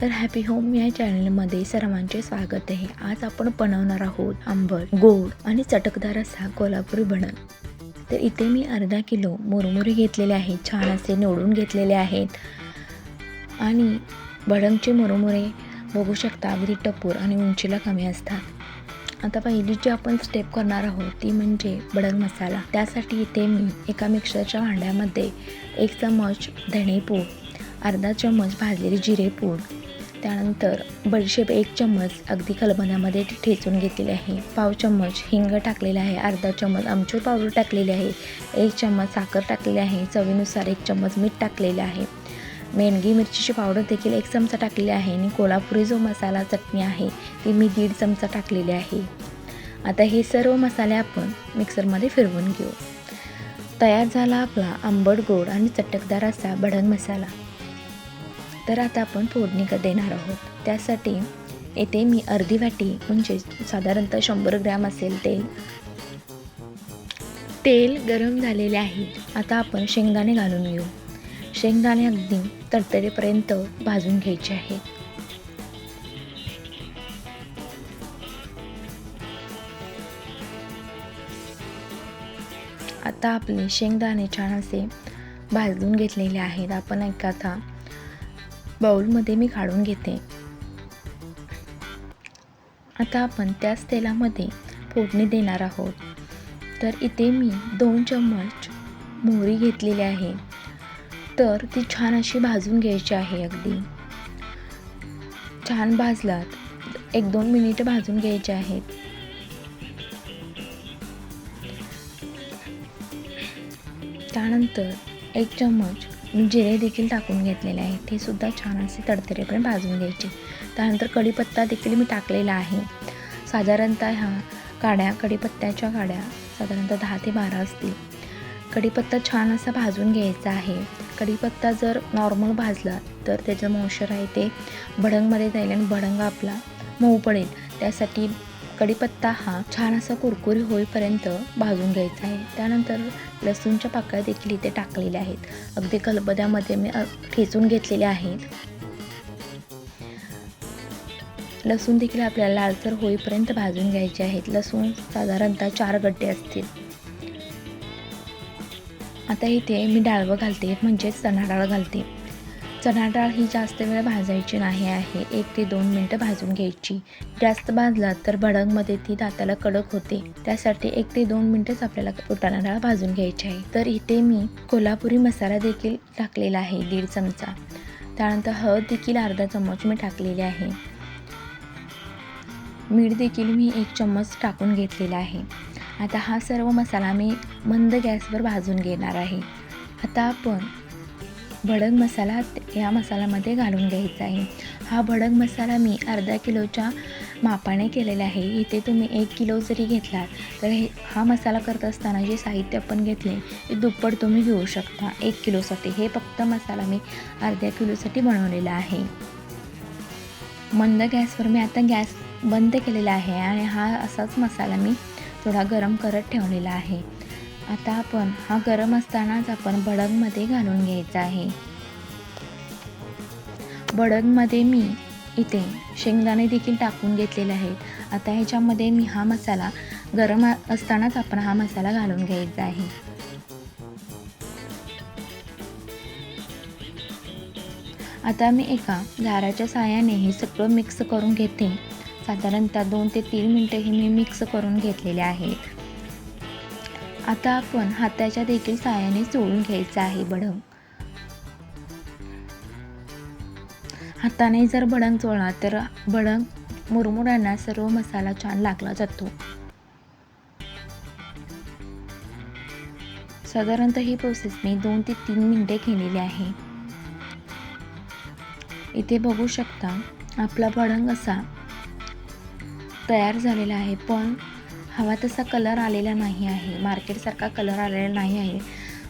तर happy home या चॅनलमध्ये सर्वांचे स्वागत आहे. आज आपण बनवणार आहोत आंबट गोड आणि चटकदार असा कोल्हापुरी भडण तर इथे मी अर्धा किलो मुरमुरे घेतलेले आहेत. छान असे निवडून घेतलेले आहेत. आणि भडंगचे मुरमुरे बघू शकता अगदी टपूर आणि उंचीला कमी असतात. आता पहिली जी आपण स्टेप करणार आहोत ती म्हणजे भडंग मसाला. त्यासाठी इथे मी एका मिक्सरच्या भांड्यामध्ये एक चमच धणेपूड अर्धा चम्मच भाजलेली जिरेपूड त्यानंतर बडीशेप एक चम्मच अगदी खलबंदामध्ये ठेचून घेतलेली आहे. पाव चम्मच हिंग टाकलेला आहे. अर्धा चम्मच आमचूर पावडर टाकलेली आहे. एक चम्मच साखर टाकलेली आहे. चवीनुसार एक चम्मच मीठ टाकलेले आहे. मेणगी मिरचीची पावडर देखील एक चमचा टाकलेली आहे आणि कोल्हापुरी जो मसाला चटणी आहे ती मी दीड चमचा टाकलेली आहे. आता हे सर्व मसाले आपण मिक्सरमध्ये फिरवून घेऊ. तयार झाला आपला आंबट गोड आणि चटकदार असा भडंग मसाला. तर आता आपण फोडणी देणार आहोत. त्यासाठी येथे मी अर्धी वाटी म्हणजे साधारणतः शंभर ग्रॅम असेल तेल. तेल गरम झालेले आहे. आता आपण शेंगदाणे घालून घेऊ. शेंगदाणे अगदी तडतडेपर्यंत भाजून घ्यायचे आहेत. आता आपले शेंगदाणे छान असे भाजून घेतलेले आहेत. आपण एक आता बाऊलमध्ये मी काढून घेते. आता आपण त्याच तेलामध्ये फोडणी देणार आहोत. तर इथे मी दोन चम्मच मोहरी घेतलेली आहे. तर ती छान अशी भाजून घ्यायची आहे अगदी. छान भाजलात एक दोन मिनिटं भाजून घ्यायचे आहेत. त्यानंतर एक चम्मच जिरे देखील टाकून घेतलेले आहे ते सुद्धा छान असे तडतरेपणे भाजून घ्यायचे. त्यानंतर कढीपत्ता देखील मी टाकलेला आहे. साधारणतः ह्या काड्या कढीपत्त्याच्या काड्या साधारणतः दहा ते बारा असतील. कढीपत्ता छान असा भाजून घ्यायचा आहे. कढीपत्ता जर नॉर्मल भाजला तर त्याचं मॉइश्चर आहे ते भडंगमध्ये जाईल आणि भडंग आपला मऊ पडेल. त्यासाठी कढीपत्ता हा छान असा कुरकुरी होईपर्यंत भाजून घ्यायचा आहे. त्यानंतर लसूणच्या पाकळ्या देखील इथे टाकलेल्या आहेत. अगदी कलबद्यामध्ये मी ठेचून घेतलेले आहेत. लसूण देखील आपल्याला लालसर होईपर्यंत भाजून घ्यायचे आहेत. लसूण साधारणतः चार गड्डे असतील. आता इथे मी डाळवं घालते म्हणजेच चणा डाळ घालते. चणा डाळ ही जास्त वेळ भाजायची नाही आहे. एक ते दोन मिनटं भाजून घ्यायची. जास्त भाजला तर भडंगमध्ये ती दाताला कडक होते. त्यासाठी एक ते दोन मिनटंच आपल्याला फुटाणा डाळ भाजून घ्यायची आहे. तर इथे मी कोल्हापुरी मसाला देखील टाकलेला आहे दीड चमचा. त्यानंतर हळद देखील अर्धा चम्मच मी टाकलेली आहे. मीठ देखील मी एक चम्मच टाकून घेतलेला आहे. आता हा सर्व मसाला मी मंद गॅसवर भाजून घेणार आहे. आता आपण भडक मसाला या मसाल्यामध्ये घालून घ्यायचा आहे. हा भडक मसाला मी अर्धा किलोच्या मापाने केलेला आहे. इथे तुम्ही एक किलो जरी घेतला तर हे हा मसाला करत असताना जे साहित्य आपण घेतले ते दुप्पट तुम्ही घेऊ शकता. एक किलोसाठी. हे फक्त मसाला मी अर्ध्या किलोसाठी बनवलेला आहे. मंद गॅसवर मी आता गॅस बंद केलेला आहे आणि हा असाच मसाला मी थोडा गरम करत ठेवलेला आहे. आता आपण हा गरम असतानाच आपण भडंगमध्ये घालून घ्यायचा आहे. भडंगमध्ये मी इथे शेंगदाणे देखील टाकून घेतलेले आहेत. आता ह्याच्यामध्ये मी हा मसाला गरम असतानाच आपण हा मसाला घालून घ्यायचा आहे. आता मी एका झाराच्या साहाय्याने हे सगळं मिक्स करून घेते. साधारणतः दोन ते तीन मिनटं हे मी मिक्स करून घेतलेले आहेत. आता आपण हाताच्या देखील साहाय्याने चोळून घ्यायचं आहे भडंग हाताने जर भडंग चोळला तर भडंग मुरमुरांना सर्व मसाला छान लागला जातो. साधारणतः ही प्रोसेस मी दोन ते तीन मिनटे केलेली आहे. इथे बघू शकता आपला भडंग असा तयार झालेला आहे पण हवा तसा कलर आलेला नाही आहे. मार्केटसारखा कलर आलेला नाही आहे.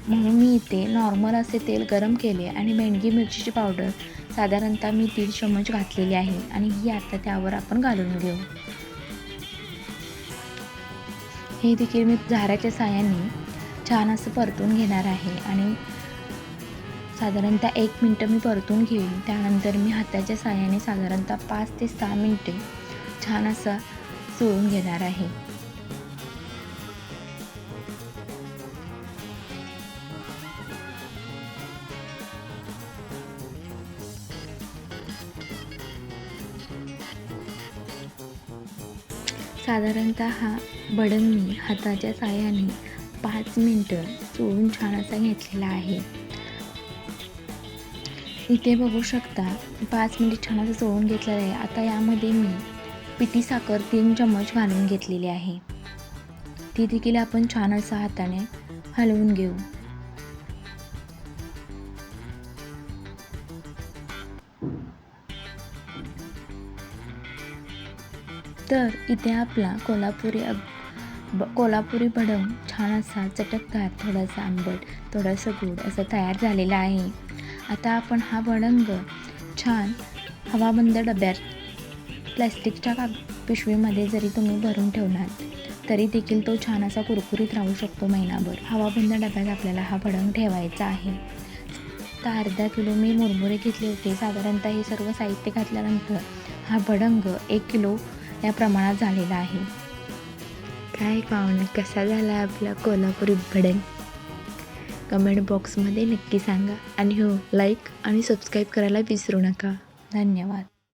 म्हणून मी इथे नॉर्मल असे तेल गरम केले आणि मेणगी मिरचीची पावडर साधारणतः मी दीड चम्मच घातलेली आहे आणि ही आता त्यावर आपण घालून घेऊ. हे देखील मी झाऱ्याच्या साह्याने छान असं परतून घेणार आहे आणि साधारणतः एक मिनटं मी परतून घेईन. त्यानंतर मी हाताच्या सहाय्याने साधारणतः पाच ते सहा मिनटे छान असं चोळून घेणार आहे. साधारणतः हा बडन मी हाताच्या साह्याने पाच मिनटं चोळून छान असा घेतलेला आहे. इथे बघू शकता पाच मिनिट छान असं चोळून घेतलेलं आहे. आता यामध्ये मी पिठी साखर तीन चम्मच घालून घेतलेली आहे. ती देखील आपण छान असं हाताने हलवून घेऊ. तर इथे आपला कोल्हापुरी अग ब कोल्हापुरी भडंग छान असा चटकदार थोडासा आंबट थोडंसं गोड असं तयार झालेला आहे. आता आपण हा भडंग छान हवाबंद डब्यात प्लॅस्टिकच्या काग पिशवीमध्ये जरी तुम्ही भरून ठेवलात तरी देखील तो छान असा कुरकुरीत राहू शकतो महिनाभर. हवाबंद डब्यात आपल्याला हा भडंग ठेवायचा आहे. तर अर्धा किलो मी मुरमुरे घेतले होते. साधारणतः हे सर्व साहित्य घातल्यानंतर हा भडंग एक किलो या प्रमाणात झालेला आहे. काय पाहुणं कसा झाला आपला कोल्हापुरी भडंग कमेंट बॉक्समध्ये नक्की सांगा. आणि हो लाईक आणि सबस्क्राईब करायला विसरू नका. धन्यवाद.